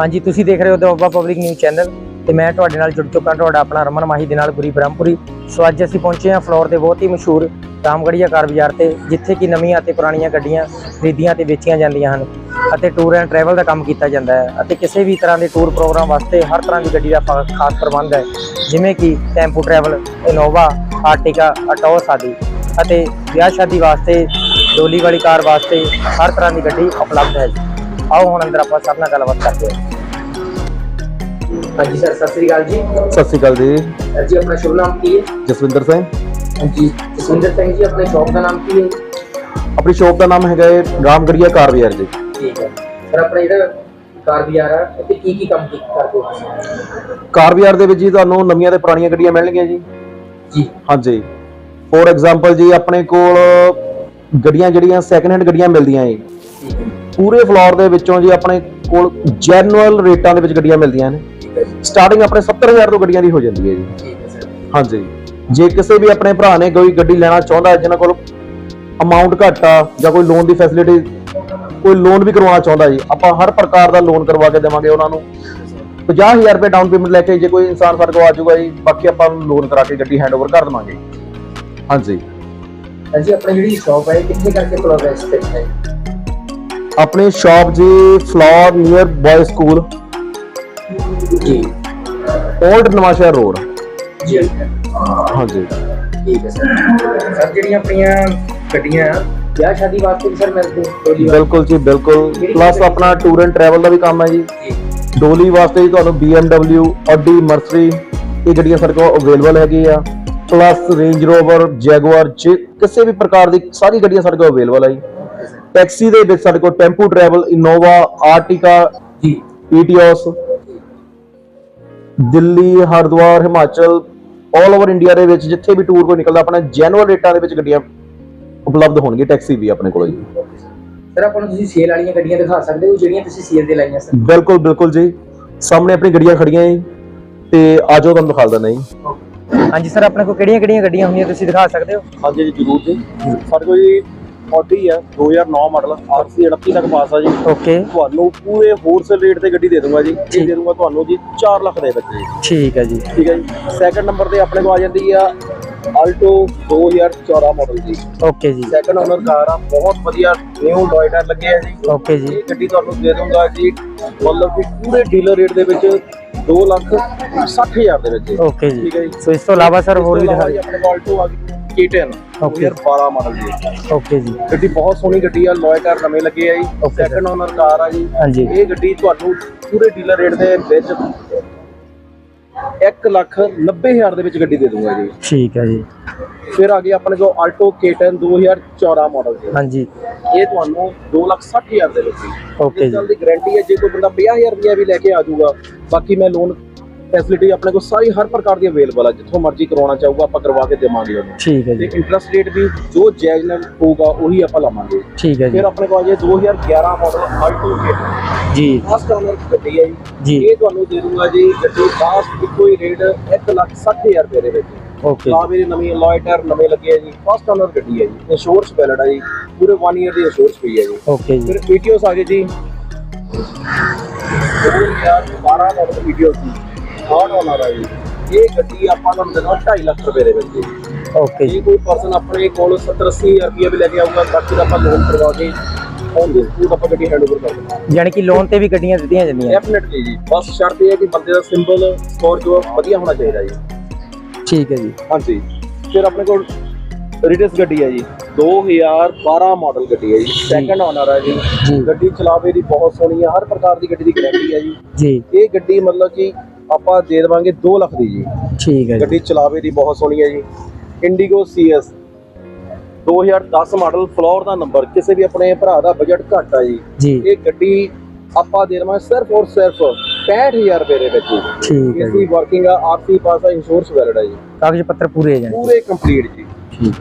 ਹਾਂਜੀ, ਤੁਸੀਂ ਦੇਖ ਰਹੇ ਹੋ ਦੁਆਬਾ ਪਬਲਿਕ ਨਿਊਜ਼ ਚੈਨਲ ਤੇ ਮੈਂ ਤੁਹਾਡੇ ਨਾਲ ਜੁੜ ਚੁੱਕਾ ਤੁਹਾਡਾ ਆਪਣਾ ਰਮਨ ਮਾਹੀ ਦੇ ਨਾਲ ਗੁਰੀ ਬ੍ਰਹਮਪੁਰੀ। ਸੋ ਅੱਜ ਅਸੀਂ ਪਹੁੰਚੇ ਹਾਂ ਫਲੋਰ ਦੇ ਬਹੁਤ ਹੀ ਮਸ਼ਹੂਰ ਰਾਮਗੜੀਆ ਕਾਰ ਬਾਜ਼ਾਰ ਤੇ, ਜਿੱਥੇ ਕਿ ਨਵੀਆਂ ਅਤੇ ਪੁਰਾਣੀਆਂ ਗੱਡੀਆਂ ਖਰੀਦੀਆਂ ਤੇ ਵੇਚੀਆਂ ਜਾਂਦੀਆਂ ਹਨ ਅਤੇ ਟੂਰ ਐਂਡ ਟਰੈਵਲ ਦਾ ਕੰਮ ਕੀਤਾ ਜਾਂਦਾ ਹੈ ਅਤੇ ਕਿਸੇ ਵੀ ਤਰ੍ਹਾਂ ਦੇ ਟੂਰ ਪ੍ਰੋਗਰਾਮ ਵਾਸਤੇ ਹਰ ਤਰ੍ਹਾਂ ਦੀ ਗੱਡੀ ਦਾ ਫਾ- ਖਾਸ ਪ੍ਰਬੰਧ ਹੈ, ਜਿਵੇਂ ਕਿ tempo travel Innova Ertiga Etios ਆਦਿ ਅਤੇ ਵਿਆਹ ਸ਼ਾਦੀ ਵਾਸਤੇ, ਡੋਲੀ ਵਾਲੀ ਕਾਰ ਵਾਸਤੇ ਹਰ ਤਰ੍ਹਾਂ ਦੀ ਗੱਡੀ ਉਪਲਬਧ ਹੈ ਜੀ। ਆਓ ਹੁਣ ਅੰਦਰ ਆਪਾਂ ਸਭ ਨਾਲ ਗੱਲਬਾਤ ਕਰਦੇ ਹਾਂ। ਹਾਂਜੀ ਸਰ ਸਤਿ ਸ੍ਰੀ ਅਕਾਲ ਜੀ। ਸਤਿ ਸ਼੍ਰੀ ਅਕਾਲ ਜੀ। ਸਰ ਜੀ ਆਪਣਾ ਸ਼ੁਭ ਨਾਮ ਕੀ ਹੈ? ਜਸਵਿੰਦਰ ਸਿੰਘ। ਹਾਂਜੀ ਜਸਵਿੰਦਰ ਸਿੰਘ ਜੀ ਆਪਣੇ ਸ਼ੌਪ ਦਾ ਨਾਮ ਕੀ ਹੈ? ਆਪਣੀ ਸ਼ੋਪ ਦਾ ਨਾਮ ਹੈਗਾ ਹੈ ਰਾਮਗੜੀਆ ਕਾਰ ਬਾਜ਼ਾਰ ਜੀ। ਠੀਕ ਹੈ। ਸਰ ਆਪਣਾ ਜਿਹੜਾ ਕਾਰ ਬਾਜ਼ਾਰ ਆ ਇੱਥੇ ਕੀ ਕੀ ਕੰਮ ਕੀ ਕਰਦੇ ਹੋ ਤੁਸੀਂ? ਕਾਰ ਬਾਜ਼ਾਰ ਦੇ ਵਿੱਚ ਜੀ ਤੁਹਾਨੂੰ ਨਵੀਆਂ ਤੇ ਪੁਰਾਣੀਆਂ ਗੱਡੀਆਂ ਮਿਲਣਗੀਆਂ ਜੀ। ਜੀ। ਹਾਂਜੀ। ਫੋਰ ਐਗਜ਼ਾਮਪਲ ਜੀ ਆਪਣੇ ਕੋਲ ਗੱਡੀਆਂ ਜਿਹੜੀਆਂ ਸੈਕੰਡ ਹੈਂਡ ਗੱਡੀਆਂ ਮਿਲਦੀਆਂ ਜੀ। ਹੈ। ਪੂਰੇ ਫਲੋਰ ਦੇ ਵਿੱਚੋਂ ਜੀ ਆਪਣੇ ਕੋਲ ਜੈਨੂਅਲ ਰੇਟਾਂ ਦੇ ਵਿੱਚ ਗੱਡੀਆਂ ਮਿਲਦੀਆਂ ਨੇ। ਜੀ ਸਟਾਰਟਿੰਗ ਆਪਣੇ 70000 ਤੋਂ ਗੱਡੀਆਂ ਦੀ ਹੋ ਜਾਂਦੀ ਹੈ ਜੀ। ਠੀਕ ਹੈ ਸਰ। ਹਾਂਜੀ। ਜੇ ਕਿਸੇ ਵੀ ਆਪਣੇ ਭਰਾ ਨੇ ਕੋਈ ਗੱਡੀ ਲੈਣਾ ਚਾਹੁੰਦਾ ਹੈ ਜਿਹਨਾਂ ਕੋਲ ਅਮਾਉਂਟ ਘੱਟ ਆ ਜਾਂ ਕੋਈ ਲੋਨ ਦੀ ਫੈਸਿਲਿਟੀ ਕੋਈ ਲੋਨ ਵੀ ਕਰਵਾਉਣਾ ਚਾਹੁੰਦਾ ਜੀ ਆਪਾਂ ਹਰ ਪ੍ਰਕਾਰ ਦਾ ਲੋਨ ਕਰਵਾ ਕੇ ਦੇਵਾਂਗੇ ਉਹਨਾਂ ਨੂੰ। 50000 ਰੁਪਏ ਡਾਊਨ ਪੇਮੈਂਟ ਲੈ ਕੇ ਜੇ ਕੋਈ ਇਨਸਾਨ ਸਾਡੇ ਕੋਲ ਆ ਜਾਊਗਾ ਜੀ ਬਾਕੀ ਆਪਾਂ ਨੂੰ ਲੋਨ ਕਰਾ ਕੇ ਗੱਡੀ ਹੈਂਡਓਵਰ ਕਰ ਦੇਵਾਂਗੇ। ਹਾਂਜੀ। ਜੀ ਆਪਣੀ ਜਿਹੜੀ ਸ਼ੌਪ ਹੈ ਕਿੱਥੇ ਕਰਕੇ ਫਲੋਰ ਸਥਿਤ ਹੈ ਆਪਣੀ ਸ਼ਾਪ ਜੀ ਫਲੋਰ ਨੀਅਰ ਬॉय ਸਕੂਲ ਜੀ। Old Nawanshahr road. ਜੀ ਹਾਂਜੀ। ਠੀਕ ਹੈ ਸਰ। ਸਰ ਜਿਹੜੀਆਂ ਆਪਣੀਆਂ ਗੱਡੀਆਂ ਆ, ਵਿਆਹ ਸ਼ਾਦੀ ਵਾਸਤੇ ਵੀ ਸਰ ਮਿਲਦੇ ਬਿਲਕੁਲ ਜੀ ਬਿਲਕੁਲ। ਪਲੱਸ ਆਪਣਾ ਟੂਰ ਐਂਡ ਟਰੈਵਲ ਦਾ ਵੀ ਕੰਮ ਹੈ ਜੀ। ਡੋਲੀ ਵਾਸਤੇ ਜੀ ਤੁਹਾਨੂੰ BMW Audi Mercedes ਇਹ ਗੱਡੀਆਂ ਸਾਡੇ ਕੋਲ ਅਵੇਲੇਬਲ ਹੈਗੀ ਆ। ਪਲੱਸ ਰੇਂਜ ਰੋਵਰ ਜੈਗੁਆਰ ਜੇ ਕਿਸੇ ਵੀ ਪ੍ਰਕਾਰ ਦੀ ਸਾਰੀ ਗੱਡੀਆਂ ਸਾਡੇ ਕੋਲ ਅਵੇਲੇਬਲ ਹੈ ਜੀ। ਟੈਕਸੀ ਦੇ ਵਿੱਚ ਸਾਡੇ ਕੋਲ ਟੈਂਪੂ ਟਰੈਵਲ ਇਨੋਵਾ ਆਰਟਿਕਾ ਜੀ। Etios Delhi Haridwar Himachal 올 over India ਦੇ ਵਿੱਚ ਜਿੱਥੇ ਵੀ ਟੂਰ ਕੋਈ ਨਿਕਲਦਾ ਆਪਣਾ ਜੈਨੂਅਲ ਰੇਟਾਂ ਦੇ ਵਿੱਚ ਗੱਡੀਆਂ ਉਪਲਬਧ ਹੋਣਗੀਆਂ ਟੈਕਸੀ ਵੀ ਆਪਣੇ ਕੋਲ ਜੀ। ਸਰ ਆਪਾਂ ਨੂੰ ਤੁਸੀਂ ਸੇਲ ਵਾਲੀਆਂ ਗੱਡੀਆਂ ਦਿਖਾ ਸਕਦੇ ਹੋ ਜਿਹੜੀਆਂ ਤੁਸੀਂ ਸੇਲ ਤੇ ਲਾਈਆਂ ਸਰ ਬਿਲਕੁਲ ਬਿਲਕੁਲ ਜੀ। ਸਾਹਮਣੇ ਆਪਣੀ ਗੱਡੀਆਂ ਖੜੀਆਂ ਜੀ ਤੇ ਆਜੋ ਤੁਹਾਨੂੰ ਦਿਖਾ ਦਿੰਦਾ ਜੀ। ਹਾਂਜੀ ਸਰ ਆਪਣੇ ਕੋਲ ਕਿਹੜੀਆਂ ਕਿਹੜੀਆਂ ਗੱਡੀਆਂ ਹੁੰਦੀਆਂ ਤੁਸੀਂ ਦਿਖਾ ਸਕਦੇ ਹੋ? ਹਾਂਜੀ ਜੀ ਜ਼ਰੂਰ ਜੀ। ਸਾਡੇ ਕੋਲ ਜੀ ਆਡੀ ਹੈ 2009 ਮਾਡਲ ਆਰਸੀ 38 ਤੱਕ ਪਾਸ ਆ ਜੀ। ਓਕੇ ਤੁਹਾਨੂੰ ਪੂਰੇ ਹੋਲਸੇਲ ਰੇਟ ਤੇ ਗੱਡੀ ਦੇ ਦੂੰਗਾ ਜੀ। ਇਹ ਦੇ ਦੂੰਗਾ ਤੁਹਾਨੂੰ ਜੀ 4 ਲੱਖ ਦੇ ਵਿੱਚ ਜੀ। ਠੀਕ ਹੈ ਜੀ। ਠੀਕ ਹੈ ਜੀ। ਸੈਕੰਡ ਨੰਬਰ ਤੇ ਆਪਣੇ ਕੋਲ ਆ ਜਾਂਦੀ ਆ ਆਲਟੋ 2014 ਮਾਡਲ ਜੀ। ਓਕੇ ਜੀ। ਸੈਕੰਡ ਓਨਰ ਕਾਰ ਆ ਬਹੁਤ ਵਧੀਆ ਨਿਊ ਲੋਇਡਰ ਲੱਗੇ ਆ ਜੀ। ਓਕੇ ਜੀ। ਇਹ ਗੱਡੀ ਤੁਹਾਨੂੰ ਦੇ ਦੂੰਗਾ ਜੀ ਮਤਲਬ ਕਿ ਪੂਰੇ ਡੀਲਰ ਰੇਟ ਦੇ ਵਿੱਚ 2 ਲੱਖ 60 ਹਜ਼ਾਰ ਦੇ ਵਿੱਚ। ਓਕੇ ਜੀ। ਠੀਕ ਹੈ ਜੀ। ਸੋ ਇਸ ਤੋਂ ਇਲਾਵਾ ਸਰ ਹੋਰ ਵੀ ਦਿਖਾ ਜੀ ਆਪਣੇ ਆਲਟੋ ਆ ਗਈ K10 Okay. 2012 ਮਾਡਲ ਜੀ ਓਕੇ ਜੀ। ਗੱਡੀ ਬਹੁਤ ਸੋਹਣੀ ਗੱਡੀ ਆ ਲੋਏ ਟਾਇਰ ਨਵੇਂ ਲੱਗੇ ਆ ਜੀ. ਸੈਕੰਡ ਓਨਰ ਕਾਰ ਆ ਜੀ। ਇਹ ਗੱਡੀ ਤੁਹਾਨੂੰ ਪੂਰੇ ਡੀਲਰ ਰੇਟ ਦੇ ਵਿੱਚ 1 ਲੱਖ 90 ਹਜ਼ਾਰ ਦੇ ਵਿੱਚ ਗੱਡੀ ਦੇ ਦੂੰਗਾ ਜੀ। ਠੀਕ ਹੈ ਜੀ। ਫਿਰ ਆ ਗਈ ਆਪਣੇ ਕੋਲ ਆਲਟੋ K10 2014 ਮਾਡਲ ਜੀ ਹਾਂਜੀ। ਇਹ ਤੁਹਾਨੂੰ 2 ਲੱਖ 60 ਹਜ਼ਾਰ ਦੇ ਵਿੱਚ। ਓਕੇ ਇਸ ਜੀ। ਦੀ ਗਾਰੰਟੀ ਹੈ ਜੇ ਕੋਈ ਬੰਦਾ 50000 ਰੁਪਇਆ ਵੀ ਲੈ ਕੇ ਆ ਜਾਊਗਾ ਬਾਕੀ ਮੈਂ ਲੋਨ ਫੈਸਿਲਿਟੀ ਆਪਣੇ ਕੋਲ ਸਾਰੀ ਹਰ ਪ੍ਰਕਾਰ ਦੀ ਅਵੇਲੇਬਲ ਹੈ ਜਿੱਥੋਂ ਮਰਜ਼ੀ ਕਰਵਾਉਣਾ ਚਾਹੂਗਾ ਆਪਾਂ ਕਰਵਾ ਕੇ ਦੇਵਾਂਗੇ ਉਹਨੂੰ। ਠੀਕ ਹੈ ਤੇ ਜੀ ਇੰਟਰਸਟ ਰੇਟ ਵੀ ਜੋ ਜਾਇਜ਼ ਨਾਲ ਹੋਊਗਾ ਉਹੀ ਆਪਾਂ ਲਾਵਾਂਗੇ। ਠੀਕ ਹੈ ਜੀ। ਫਿਰ ਆਪਣੇ ਕੋਲ ਆ ਜੇ 2011 ਮਾਡਲ ਆਲਟੋ K10 ਜੀ। ਫਸਟ ਓਨਰ ਗੱਡੀ ਹੈ ਜੀ। ਇਹ ਤੁਹਾਨੂੰ ਦੇ ਦੂੰਗਾ ਜੀ ਗੱਡੀ ਫਾਸਟ ਇੱਕੋ ਹੀ ਰੇਟ 1 ਲੱਖ 60 ਹਜ਼ਾਰ ਰੁਪਏ ਦੇ ਵਿੱਚ। ਓਕੇ ਆ ਮੇਰੀ ਨਵੀਂ ਲੋਇਟਰ ਨਵੇਂ ਲੱਗੇ ਆ ਜੀ। ਫਸਟ ਓਨਰ ਗੱਡੀ ਹੈ ਜੀ। ਇੰਸ਼ੋਰੈਂਸ ਵੈਲਿਡ ਹੈ ਜੀ। ਪੂਰੇ 1 ਇਅਰ ਦੀ ਇੰਸ਼ੋਰੈਂਸ ਪਈ ਹੈ ਜੀ। ਓਕੇ ਜੀ। ਫਿਰ ਵੀਡੀਓਸ ਆ ਗਏ ਜੀ। 2012 ਮਾਡਲ ਵੀਡੀਓ ਸੀ ਥਰਡ ਓਨਰ ਹੈ ਇਹ ਗੱਡੀ ਆਪਾਂ ਨੂੰ ਦੇਣਾ 2.5 ਲੱਖ ਰੁਪਏ ਦੇ ਵਿੱਚ। ਓਕੇ ਜੀ ਕੋਈ ਪਰਸਨ ਆਪਣੇ ਕੋਲ 70 80 ਹਜ਼ਾਰ ਰੁਪਏ ਵੀ ਲੈ ਕੇ ਆਊਗਾ ਬਾਕੀ ਦਾ ਆਪਾਂ ਲੋਨ ਕਰਵਾ ਕੇ ਹੋਣ ਦੇ ਸਕੂਲ ਆਪਾਂ ਗੱਡੀ ਹੈਂਡਓਵਰ ਕਰ ਦਿੰਦੇ ਯਾਨੀ ਕਿ ਲੋਨ ਤੇ ਵੀ ਗੱਡੀਆਂ ਦਿੱਤੀਆਂ ਜਾਂਦੀਆਂ। ਡੈਫੀਨਿਟਲੀ ਜੀ। ਬਸ ਸ਼ਰਤ ਇਹ ਹੈ ਕਿ ਬੰਦੇ ਦਾ ਸਿੰਬਲ ਸਕੋਰ ਜੋ ਹੈ ਵਧੀਆ ਹੋਣਾ ਚਾਹੀਦਾ ਜੀ। ਠੀਕ ਹੈ ਜੀ। ਹਾਂਜੀ। ਫਿਰ ਆਪਣੇ ਕੋਲ ਰਿਟਸ ਗੱਡੀ ਹੈ ਜੀ। 2012 ਮਾਡਲ ਗੱਡੀ ਹੈ ਜੀ। ਸੈਕੰਡ ਓਨਰ ਹੈ ਜੀ। ਗੱਡੀ ਚਲਾਵੇ ਦੀ ਬਹੁਤ ਸੋਹਣੀ ਹੈ ਹਰ ਪ੍ਰਕਾਰ ਦੀ ਗੱਡੀ ਦੀ ਗਾਰੰਟੀ ਹੈ ਜੀ। ਜੀ। ਇਹ ਗੱਡੀ ਮਤਲਬ ਕਿ ਆਪਾਂ ਦੇ ਦੇਵਾਂਗੇ 2 ਲੱਖ ਦੀ ਜੀ। ਠੀਕ ਹੈ ਜੀ। ਗੱਡੀ ਚਲਾਵੇ ਦੀ ਬਹੁਤ ਸੋਹਣੀ ਹੈ ਜੀ। ਇੰਡੀਗੋ CS 2010 ਮਾਡਲ ਫਲੋਰ ਦਾ ਨੰਬਰ ਕਿਸੇ ਵੀ ਆਪਣੇ ਭਰਾ ਦਾ ਬਜਟ ਘੱਟ ਆ ਜੀ। ਜੀ। ਇਹ ਗੱਡੀ ਆਪਾਂ ਦੇ ਦੇਵਾਂਗੇ ਸਿਰਫ ਔਰ ਸਿਰਫ 65000 ਰੁਪਏ ਦੇ ਵਿੱਚ ਜੀ। ਠੀਕ ਹੈ ਜੀ। ਵਰਕਿੰਗ ਆ ਆਰਸੀ ਪਾਸ ਆ ਇੰਸ਼ੋਰੈਂਸ ਵੈਲਿਡ ਹੈ ਜੀ। ਕਾਗਜ਼ ਪੱਤਰ ਪੂਰੇ ਹੈ ਜਾਣੀ। ਪੂਰੇ ਕੰਪਲੀਟ ਜੀ। ਠੀਕ।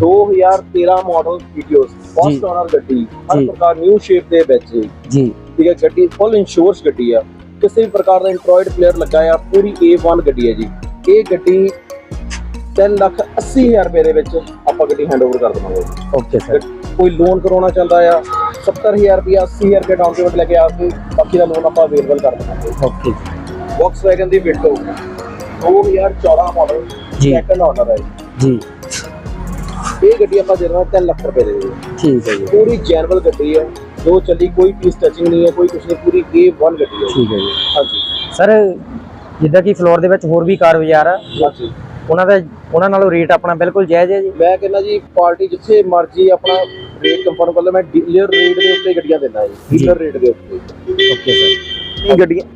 2013 ਮਾਡਲ ਵੀਡੀਓਸ ਫਸਟ ਜੀ। ਓਨਰ ਗੱਡੀ ਹਰ ਜੀ। ਪ੍ਰਕਾਰ ਨਿਊ ਸ਼ੇਪ ਦੇ ਵਿੱਚ ਜੀ। ਜੀ। ਠੀਕ ਹੈ ਗੱਡੀ ਫੁੱਲ ਇੰਸ਼ੋਰੈਂਸ ਗੱਡੀ ਆ। ਕਿਸੇ ਵੀ ਪ੍ਰਕਾਰ ਦਾ ਇੰਟਰੋਇਡ ਪਲੇਅਰ ਲੱਗਾ ਆ ਪੂਰੀ A1 ਗੱਡੀ ਹੈ ਜੀ। ਇਹ ਗੱਡੀ 3 ਲੱਖ 80 ਹਜ਼ਾਰ ਰੁਪਏ ਦੇ ਵਿੱਚ ਆਪਾਂ ਗੱਡੀ ਹੈਂਡਓਵਰ ਕਰ ਦੇਵਾਂਗੇ। ਓਕੇ ਸਰ ਕੋਈ ਲੋਨ ਕਰਾਉਣਾ ਚਾਹੁੰਦਾ ਆ 70000 ਰੁਪਇਆ 80000 ਰੁਪਇਆ ਡਾਊਨ ਪੇਮੈਂਟ ਲੈ ਕੇ ਆ ਕੇ ਬਾਕੀ ਦਾ ਲੋਨ ਆਪਾਂ ਅਵੇਲੇਬਲ ਕਰ ਦਿੰਦੇ ਓਕੇ ਵੈਗਨ ਦੀ ਵਿਟੋ 2014 ਮਾਡਲ ਜੀ। ਸੈਕੰਡ ਆਰਡਰ ਹੈ ਜੀ। ਇਹ ਗੱਡੀ ਆਪਾਂ ਦੇ ਰਹੇ ਹਾਂ 3 ਲੱਖ ਰੁਪਏ ਦੇ ਦੇ ਠੀਕ ਹੈ ਜੀ। ਪੂਰੀ ਜੈਨੂਅਲ ਗੱਡੀ ਹੈ ਜੋ ਚੱਲੀ ਕੋਈ ਪੀਸ ਟੱਚਿੰਗ ਨਹੀਂ ਹੈ ਕੋਈ ਕੁਛ ਨਹੀਂ ਪੂਰੀ A1 ਗੱਡੀ ਹੈ। ਠੀਕ ਹੈ ਜੀ। ਹਾਂਜੀ। ਸਰ ਜਿੱਦਾਂ ਕਿ ਫਲੋਰ ਦੇ ਵਿੱਚ ਹੋਰ ਵੀ ਕਾਰ ਬਾਜ਼ਾਰ ਆ ਹਾਂਜੀ। ਉਹਨਾਂ ਦਾ ਉਹਨਾਂ ਨਾਲੋਂ ਰੇਟ ਆਪਣਾ ਬਿਲਕੁਲ ਜਾਇਜ਼ ਹੈ ਜੀ? ਮੈਂ ਕਹਿੰਦਾ ਜੀ ਪਾਰਟੀ ਜਿੱਥੇ ਮਰਜ਼ੀ ਆਪਣਾ ਰੇਟ ਕੰਫਰਮ ਕਰ ਲੈ ਮੈਂ ਡੀਲਰ ਰੇਟ ਦੇ ਉੱਤੇ ਗੱਡੀਆਂ ਦਿੰਦਾ ਜੀ ਡੀਲਰ ਰੇਟ ਦੇ ਉੱਤੇ। ਓਕੇ ਸਰ ਇਹ ਗੱਡੀਆਂ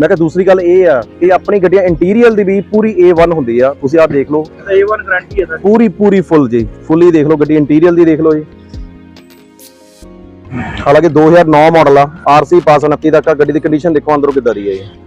ਮੈਂ ਕਿਹਾ ਦੂਸਰੀ ਗੱਲ ਇਹ ਆ ਕਿ ਆਪਣੀ ਗੱਡੀਆਂ ਇੰਟੀਰੀਅਰ ਦੀ ਵੀ ਪੂਰੀ A1 ਹੁੰਦੀ ਆ। ਤੁਸੀਂ ਆਹ ਦੇਖ ਲਓ। A1 ਗਾਰੰਟੀ ਹੈ ਸਰ। ਪੂਰੀ ਪੂਰੀ ਫੁੱਲ ਜੀ। ਫੁੱਲੀ ਦੇਖ ਲਓ ਗੱਡੀ ਇੰਟੀਰੀਅਰ ਦੀ ਦੇਖ ਲਓ ਜੀ। हालाँकि 2009 मॉडल आरसी पास उन्ती तक गड्डी की कंडीशन देखो, अंदर कि रही है